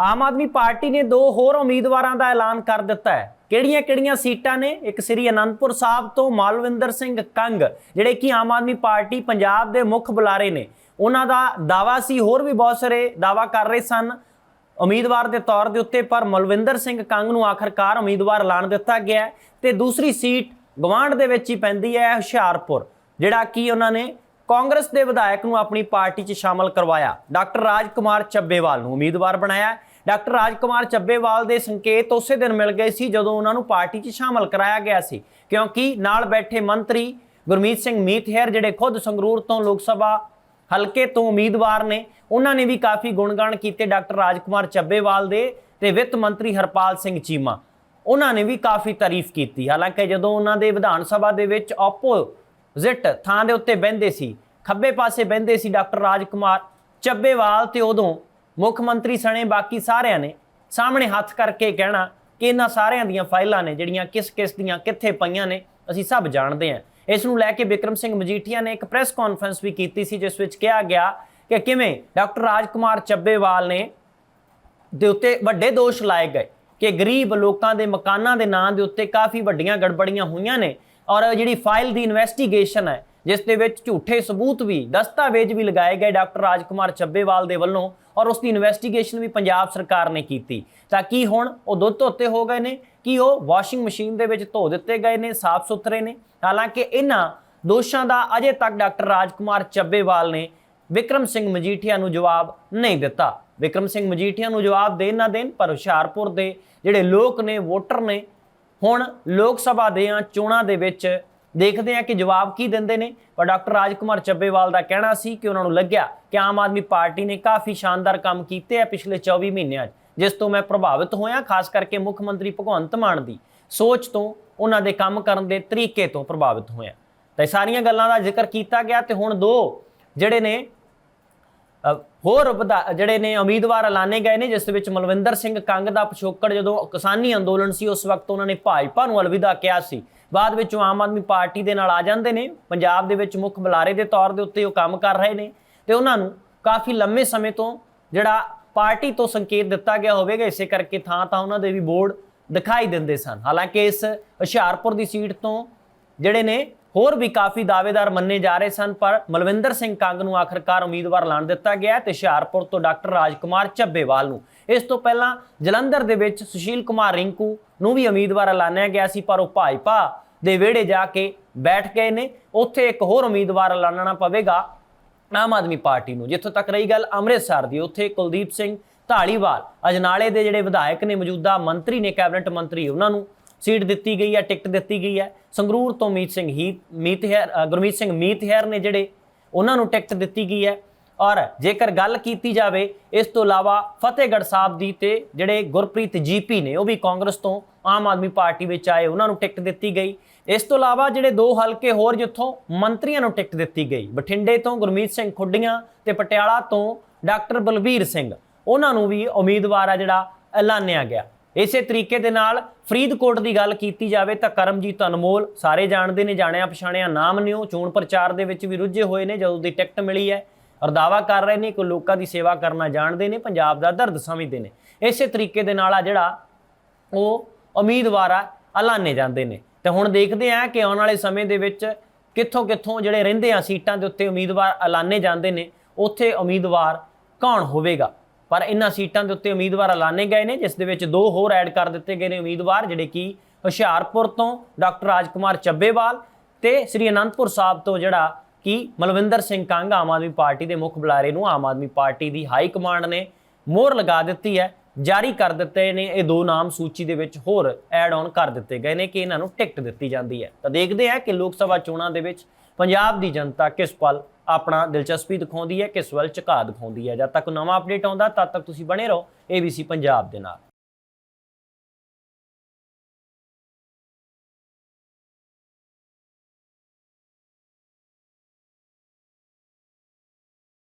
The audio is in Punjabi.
ਆਮ ਆਦਮੀ ਪਾਰਟੀ ਨੇ ਦੋ ਹੋਰ ਉਮੀਦਵਾਰਾਂ ਦਾ ਐਲਾਨ ਕਰ ਦਿੱਤਾ ਹੈ। ਕਿਹੜੀਆਂ-ਕਿਹੜੀਆਂ ਸੀਟਾਂ ਨੇ? ਇੱਕ ਸ੍ਰੀ ਅਨੰਦਪੁਰ ਸਾਹਿਬ ਤੋਂ ਮਾਲਵਿੰਦਰ ਸਿੰਘ ਕੰਗ, ਜਿਹੜੇ ਕਿ ਆਮ ਆਦਮੀ ਪਾਰਟੀ ਪੰਜਾਬ ਦੇ ਮੁੱਖ ਬੁਲਾਰੇ ਨੇ। ਉਹਨਾਂ ਦਾ ਦਾਵਾ ਸੀ, ਹੋਰ ਵੀ ਬਹੁਤ ਸਾਰੇ ਦਾਵਾ ਕਰ ਰਹੇ ਸਨ। ਉਮੀਦਵਾਰ ਦੇ ਤੌਰ ਦੇ ਉੱਤੇ ਪਰ ਮਲਵਿੰਦਰ ਸਿੰਘ ਕੰਗ ਨੂੰ ਆਖਰਕਾਰ ਉਮੀਦਵਾਰ ਐਲਾਨ ਦਿੱਤਾ ਗਿਆ ਹੈ ਤੇ ਦੂਸਰੀ ਸੀਟ ਗਵਾਂਢ ਦੇ ਵਿੱਚ ਹੀ ਪੈਂਦੀ ਹੈ ਹੁਸ਼ਿਆਰਪੁਰ, ਜਿਹੜਾ ਕਿ ਉਹਨਾਂ ਨੇ ਕਾਂਗਰਸ ਦੇ ਵਿਧਾਇਕ ਨੂੰ ਆਪਣੀ ਪਾਰਟੀ 'ਚ ਸ਼ਾਮਲ ਕਰਵਾਇਆ। ਡਾਕਟਰ ਰਾਜਕੁਮਾਰ ਚੱਬੇਵਾਲ ਨੂੰ ਉਮੀਦਵਾਰ ਬਣਾਇਆ। ਡਾਕਟਰ ਰਾਜਕੁਮਾਰ ਚੱਬੇਵਾਲ ਦੇ ਸੰਕੇਤ ਉਸੇ ਦਿਨ ਮਿਲ ਗਏ ਸੀ ਜਦੋਂ ਉਹਨਾਂ ਨੂੰ ਪਾਰਟੀ 'ਚ ਸ਼ਾਮਲ ਕਰਾਇਆ ਗਿਆ ਸੀ। ਕਿਉਂਕਿ ਨਾਲ ਬੈਠੇ ਮੰਤਰੀ ਗੁਰਮੀਤ ਸਿੰਘ ਮੀਤਹਿਰ, ਜਿਹੜੇ ਖੁਦ ਸੰਗਰੂਰ ਤੋਂ ਲੋਕ ਸਭਾ ਹਲਕੇ ਤੋਂ ਉਮੀਦਵਾਰ ਨੇ, ਉਹਨਾਂ ਨੇ ਵੀ ਕਾਫੀ ਗੁਣਗਾਨ ਕੀਤੇ ਡਾਕਟਰ ਰਾਜਕੁਮਾਰ ਚੱਬੇਵਾਲ ਦੇ ਤੇ ਵਿੱਤ ਮੰਤਰੀ ਹਰਪਾਲ ਸਿੰਘ ਚੀਮਾ। ਉਹਨਾਂ ਨੇ ਵੀ ਕਾਫੀ ਤਾਰੀਫ ਕੀਤੀ। ਹਾਲਾਂਕਿ ਜਦੋਂ ਉਹਨਾਂ ਦੇ ਵਿਧਾਨ ਸਭਾ ਦੇ ਵਿੱਚ ਆਪੋਜ਼ਿਟ ਥਾਂ ਦੇ ਉੱਤੇ ਬਹਿੰਦੇ ਸੀ, ਖੱਬੇ ਪਾਸੇ ਬਹਿੰਦੇ ਸੀ ਡਾਕਟਰ ਰਾਜਕੁਮਾਰ ਚੱਬੇਵਾਲ ਤੇ ਉਦੋਂ ਮੁੱਖ ਮੰਤਰੀ ਸਣੇ ਬਾਕੀ ਸਾਰਿਆਂ ਨੇ ਸਾਹਮਣੇ ਹੱਥ ਕਰਕੇ ਕਹਿਣਾ ਕਿ ਇਹਨਾਂ ਸਾਰਿਆਂ ਦੀਆਂ ਫਾਈਲਾਂ ਨੇ ਜਿਹੜੀਆਂ ਕਿਸ ਕਿਸ ਦੀਆਂ ਕਿੱਥੇ ਪਈਆਂ ਨੇ, ਅਸੀਂ ਸਭ ਜਾਣਦੇ ਹਾਂ। ਇਸ ਨੂੰ ਲੈ ਕੇ ਵਿਕਰਮ ਸਿੰਘ ਮਜੀਠੀਆ ਨੇ ਇੱਕ ਪ੍ਰੈਸ ਕਾਨਫਰੰਸ ਵੀ ਕੀਤੀ ਸੀ, ਜਿਸ ਵਿੱਚ ਕਿਹਾ ਗਿਆ ਕਿ ਕਿਵੇਂ ਡਾਕਟਰ ਰਾਜਕੁਮਾਰ ਚੱਬੇਵਾਲ ਨੇ ਦੇ ਉੱਤੇ ਵੱਡੇ ਦੋਸ਼ ਲਾਏ ਗਏ ਕਿ ਗਰੀਬ ਲੋਕਾਂ ਦੇ ਮਕਾਨਾਂ ਦੇ ਨਾਂ ਦੇ ਉੱਤੇ ਕਾਫੀ ਵੱਡੀਆਂ ਗੜਬੜੀਆਂ ਹੋਈਆਂ ਨੇ ਔਰ ਜਿਹੜੀ ਫਾਈਲ ਦੀ ਇਨਵੈਸਟੀਗੇਸ਼ਨ ਹੈ ਜਿਸ ਦੇ ਵਿੱਚ ਝੂਠੇ ਸਬੂਤ ਵੀ, ਦਸਤਾਵੇਜ਼ ਵੀ ਲਗਾਏ ਗਏ ਡਾਕਟਰ ਰਾਜਕੁਮਾਰ ਚੱਬੇਵਾਲ ਦੇ ਵੱਲੋਂ ਔਰ ਉਸ ਦੀ ਇਨਵੈਸਟੀਗੇਸ਼ਨ ਵੀ ਪੰਜਾਬ ਸਰਕਾਰ ਨੇ ਕੀਤੀ। ਤਾਂ ਕੀ ਹੁਣ ਉਹ ਦੁੱਧ ਧੋਤੇ ਹੋ ਗਏ ਨੇ? ਕੀ ਉਹ ਵਾਸ਼ਿੰਗ ਮਸ਼ੀਨ ਦੇ ਵਿੱਚ ਧੋ ਦਿੱਤੇ ਗਏ ਨੇ, ਸਾਫ਼ ਸੁਥਰੇ ਨੇ? ਹਾਲਾਂਕਿ ਇਹਨਾਂ ਦੋਸ਼ਾਂ ਦਾ ਅਜੇ ਤੱਕ ਡਾਕਟਰ ਰਾਜਕੁਮਾਰ ਚੱਬੇਵਾਲ ਨੇ ਵਿਕਰਮ ਸਿੰਘ ਮਜੀਠੀਆ ਨੂੰ ਜਵਾਬ ਨਹੀਂ ਦਿੱਤਾ। ਵਿਕਰਮ ਸਿੰਘ ਮਜੀਠੀਆ ਨੂੰ ਜਵਾਬ ਦੇਣ ਨਾ ਦੇਣ, ਪਰ ਹੁਸ਼ਿਆਰਪੁਰ ਦੇ ਜਿਹੜੇ ਲੋਕ ਨੇ, ਵੋਟਰ ਨੇ, ਹੁਣ ਲੋਕ ਸਭਾ ਦੀਆਂ ਚੋਣਾਂ ਦੇ ਵਿੱਚ ਦੇਖਦੇ ਹਾਂ ਕਿ ਜਵਾਬ ਕੀ ਦਿੰਦੇ ਨੇ। ਪਰ ਡਾਕਟਰ ਰਾਜਕੁਮਾਰ ਚੱਬੇਵਾਲ ਦਾ ਕਹਿਣਾ ਸੀ ਕਿ ਉਹਨਾਂ ਨੂੰ ਲੱਗਿਆ ਕਿ ਆਮ ਆਦਮੀ ਪਾਰਟੀ ਨੇ ਕਾਫੀ ਸ਼ਾਨਦਾਰ ਕੰਮ ਕੀਤੇ ਆ ਪਿਛਲੇ 24 ਮਹੀਨਿਆਂ 'ਚ, ਜਿਸ ਤੋਂ ਮੈਂ ਪ੍ਰਭਾਵਿਤ ਹੋਇਆ, ਖਾਸ ਕਰਕੇ ਮੁੱਖ ਮੰਤਰੀ ਭਗਵੰਤ ਮਾਨ ਦੀ ਸੋਚ ਤੋਂ ਉਹਨਾਂ ਦੇ ਕੰਮ ਕਰਨ ਦੇ ਤਰੀਕੇ ਤੋਂ ਪ੍ਰਭਾਵਿਤ ਹੋਇਆ। ਤਾਂ ਇਹ ਸਾਰੀਆਂ ਗੱਲਾਂ ਦਾ ਜ਼ਿਕਰ ਕੀਤਾ ਗਿਆ ਤੇ ਹੁਣ ਦੋ ਜਿਹੜੇ ਨੇ ਹੋਰ ਵਧਾ- ਜਿਹੜੇ ਨੇ ਉਮੀਦਵਾਰ ਐਲਾਨੇ ਗਏ ਨੇ, ਜਿਸ ਦੇ ਵਿੱਚ ਮਲਵਿੰਦਰ ਸਿੰਘ ਕੰਗ ਦਾ ਪਿਛੋਕੜ ਜਦੋਂ ਕਿਸਾਨੀ ਅੰਦੋਲਨ ਸੀ, ਉਸ ਵਕਤ ਉਹਨਾਂ ਨੇ ਭਾਜਪਾ ਨੂੰ ਅਲਵਿਦਾ ਕਿਹਾ ਸੀ। ਬਾਅਦ ਵਿੱਚ ਉਹ ਆਮ ਆਦਮੀ ਪਾਰਟੀ ਦੇ ਨਾਲ ਆ ਜਾਂਦੇ ਨੇ। ਪੰਜਾਬ ਦੇ ਵਿੱਚ ਮੁੱਖ ਬੁਲਾਰੇ ਦੇ ਤੌਰ ਦੇ ਉੱਤੇ ਉਹ ਕੰਮ ਕਰ ਰਹੇ ਨੇ ਤੇ ਉਹਨਾਂ ਨੂੰ ਕਾਫੀ ਲੰਮੇ ਸਮੇਂ ਤੋਂ ਜਿਹੜਾ ਪਾਰਟੀ ਤੋਂ ਸੰਕੇਤ ਦਿੱਤਾ ਗਿਆ ਹੋਵੇਗਾ, ਇਸੇ ਕਰਕੇ ਥਾਂ ਥਾਂ ਉਹਨਾਂ ਦੇ ਵੀ ਬੋਰਡ ਦਿਖਾਈ ਦਿੰਦੇ ਸਨ। ਹਾਲਾਂਕਿ ਇਸ ਹੁਸ਼ਿਆਰਪੁਰ ਦੀ ਸੀਟ ਤੋਂ ਜਿਹੜੇ ਨੇ ਹੋਰ ਵੀ ਕਾਫੀ ਦਾਅਵੇਦਾਰ ਮੰਨੇ ਜਾ ਰਹੇ ਸਨ, ਪਰ ਮਲਵਿੰਦਰ ਸਿੰਘ ਕੰਗ ਨੂੰ ਆਖਰਕਾਰ ਉਮੀਦਵਾਰ ਐਲਾਨ ਦਿੱਤਾ ਗਿਆ ਤੇ ਹੁਸ਼ਿਆਰਪੁਰ ਤੋਂ ਡਾਕਟਰ ਰਾਜਕੁਮਾਰ ਚੱਬੇਵਾਲ ਨੂੰ। ਇਸ ਤੋਂ ਪਹਿਲਾਂ ਜਲੰਧਰ ਦੇ ਵਿੱਚ ਸੁਸ਼ੀਲ ਕੁਮਾਰ ਰਿੰਕੂ ਨੂੰ ਵੀ ਉਮੀਦਵਾਰ ਐਲਾਨਿਆ ਗਿਆ ਸੀ, ਪਰ ਉਹ ਭਾਜਪਾ ਦੇ ਵਿਹੜੇ ਜਾ ਕੇ ਬੈਠ ਗਏ ਨੇ। ਉੱਥੇ ਇੱਕ ਹੋਰ ਉਮੀਦਵਾਰ ਐਲਾਨਣਾ ਪਵੇਗਾ, ਆਮ ਆਦਮੀ ਪਾਰਟੀ ਨੂੰ। ਜਿੱਥੋਂ ਤੱਕ ਰਹੀ ਗੱਲ ਅੰਮ੍ਰਿਤਸਰ ਦੀ, ਉੱਥੇ ਕੁਲਦੀਪ ਸਿੰਘ ਢਾਲੀਵਾਲ ਅਜਨਾਲੇ ਦੇ ਜਿਹੜੇ ਵਿਧਾਇਕ ਨੇ, ਮੌਜੂਦਾ ਮੰਤਰੀ ਨੇ, ਕੈਬਨਿਟ ਮੰਤਰੀ, ਉਹਨਾਂ ਨੂੰ ਸੀਟ ਦਿੱਤੀ ਗਈ ਹੈ ਟਿਕਟ ਦਿੱਤੀ ਗਈ ਹੈ। ਸੰਗਰੂਰ ਤੋਂ ਮੀਤ ਸਿੰਘ ਹੀ ਮੀਤਹਿਰ ਅ, ਗੁਰਮੀਤ ਸਿੰਘ ਮੀਤਹਿਰ ਨੇ ਜਿਹੜੇ ਉਹਨਾਂ ਨੂੰ ਟਿਕਟ ਦਿੱਤੀ ਗਈ ਹੈ। ਔਰ ਜੇਕਰ ਗੱਲ ਕੀਤੀ ਜਾਵੇ ਇਸ ਤੋਂ ਇਲਾਵਾ ਫਤਿਹਗੜ੍ਹ ਸਾਹਿਬ ਦੀ ਤੇ ਜਿਹੜੇ ਗੁਰਪ੍ਰੀਤ ਜੀਪੀ ਨੇ ਉਹ ਵੀ ਕਾਂਗਰਸ ਤੋਂ ਆਮ ਆਦਮੀ ਪਾਰਟੀ ਵਿੱਚ ਆਏ ਉਹਨਾਂ ਨੂੰ ਟਿਕਟ ਦਿੱਤੀ ਗਈ। ਇਸ ਤੋਂ ਇਲਾਵਾ ਜਿਹੜੇ ਦੋ ਹਲਕੇ ਹੋਰ ਜਿੱਥੋਂ ਮੰਤਰੀਆਂ ਨੂੰ ਟਿਕਟ ਦਿੱਤੀ ਗਈ ਬਠਿੰਡੇ ਤੋਂ ਗੁਰਮੀਤ ਸਿੰਘ ਖੁੱਡੀਆਂ ਤੇ ਪਟਿਆਲਾ ਤੋਂ ਡਾਕਟਰ ਬਲਬੀਰ ਸਿੰਘ ਉਹਨਾਂ ਨੂੰ ਵੀ ਉਮੀਦਵਾਰ ਆ ਜਿਹੜਾ ਐਲਾਨਿਆ ਗਿਆ। ਇਸੇ ਤਰੀਕੇ ਦੇ ਨਾਲ ਫਰੀਦਕੋਟ ਦੀ ਗੱਲ ਕੀਤੀ ਜਾਵੇ ਤਾਂ ਕਰਮਜੀਤ ਅਨਮੋਲ ਸਾਰੇ ਜਾਣਦੇ ਨੇ, ਜਾਣਿਆ ਪਛਾਣਿਆ ਨਾਮ ਨੇ ਉਹ, ਚੋਣ ਪ੍ਰਚਾਰ ਦੇ ਵਿੱਚ ਵੀ ਰੁੱਝੇ ਹੋਏ ਨੇ, ਜਦੋਂ ਦੀ ਟਿਕਟ ਮਿਲੀ ਹੈ ਔਰ ਦਾਵਾ ਕਰ ਰਹੇ ਨੇ ਕਿ ਲੋਕਾਂ ਦੀ ਸੇਵਾ ਕਰਨਾ ਜਾਣਦੇ ਨੇ, ਪੰਜਾਬ ਦਾ ਦਰਦ ਸਮਝਦੇ ਨੇ। ਇਸੇ ਤਰੀਕੇ ਦੇ ਨਾਲ ਆ ਜਿਹੜਾ ਉਹ ਉਮੀਦਵਾਰ ਆ ਐਲਾਨੇ ਜਾਂਦੇ ਨੇ। ਤੇ ਹੁਣ ਦੇਖਦੇ ਆ ਕਿ ਆਉਣ ਵਾਲੇ ਸਮੇਂ ਦੇ ਵਿੱਚ ਕਿੱਥੋਂ ਕਿੱਥੋਂ ਜਿਹੜੇ ਰਹਿੰਦੇ ਆ ਸੀਟਾਂ ਦੇ ਉੱਤੇ ਉਮੀਦਵਾਰ ਐਲਾਨੇ ਜਾਂਦੇ ਨੇ, ਉੱਥੇ ਉਮੀਦਵਾਰ ਕੌਣ ਹੋਵੇਗਾ? ਪਰ ਇਹਨਾਂ ਸੀਟਾਂ ਦੇ ਉੱਤੇ ਉਮੀਦਵਾਰ ਐਲਾਨੇ ਗਏ ਨੇ, ਜਿਸ ਦੇ ਵਿੱਚ ਦੋ ਹੋਰ ਐਡ ਕਰ ਦਿੱਤੇ ਗਏ ਨੇ ਉਮੀਦਵਾਰ, ਜਿਹੜੇ ਕਿ ਹੁਸ਼ਿਆਰਪੁਰ ਤੋਂ ਡਾਕਟਰ ਰਾਜਕੁਮਾਰ ਚੱਬੇਵਾਲ ਤੇ ਸ੍ਰੀ ਅਨੰਦਪੁਰ ਸਾਹਿਬ ਤੋਂ ਜਿਹੜਾ ਕਿ ਮਲਵਿੰਦਰ ਸਿੰਘ ਕੰਗ, ਆਮ ਆਦਮੀ ਪਾਰਟੀ ਦੇ ਮੁੱਖ ਬੁਲਾਰੇ ਨੂੰ ਆਮ ਆਦਮੀ ਪਾਰਟੀ ਦੀ ਹਾਈ ਕਮਾਂਡ ਨੇ ਮੋਹਰ ਲਗਾ ਦਿੱਤੀ ਹੈ, ਜਾਰੀ ਕਰ ਦਿੱਤੇ ਨੇ, ਇਹ ਦੋ ਨਾਮ ਸੂਚੀ ਦੇ ਵਿੱਚ ਹੋਰ ਐਡ ਆਨ ਕਰ ਦਿੱਤੇ ਗਏ ਨੇ ਕਿ ਇਹਨਾਂ ਨੂੰ ਟਿਕਟ ਦਿੱਤੀ ਜਾਂਦੀ ਹੈ। ਤਾਂ ਦੇਖਦੇ ਹਾਂ ਕਿ ਲੋਕ ਸਭਾ ਚੋਣਾਂ ਦੇ ਵਿੱਚ ਪੰਜਾਬ ਦੀ ਜਨਤਾ ਕਿਸ ਪਲ ਆਪਣਾ ਦਿਲਚਸਪੀ ਦਿਖਾਉਂਦੀ ਹੈ, ਕਿਸ ਵੱਲ ਝੁਕਾਅ ਦਿਖਾਉਂਦੀ ਹੈ? ਜਦ ਤੱਕ ਨਵਾਂ ਅਪਡੇਟ ਆਉਂਦਾ, ਤਦ ਤੱਕ ਤੁਸੀਂ ਬਣੇ ਰਹੋ ABC ਪੰਜਾਬ ਦੇ ਨਾਲ।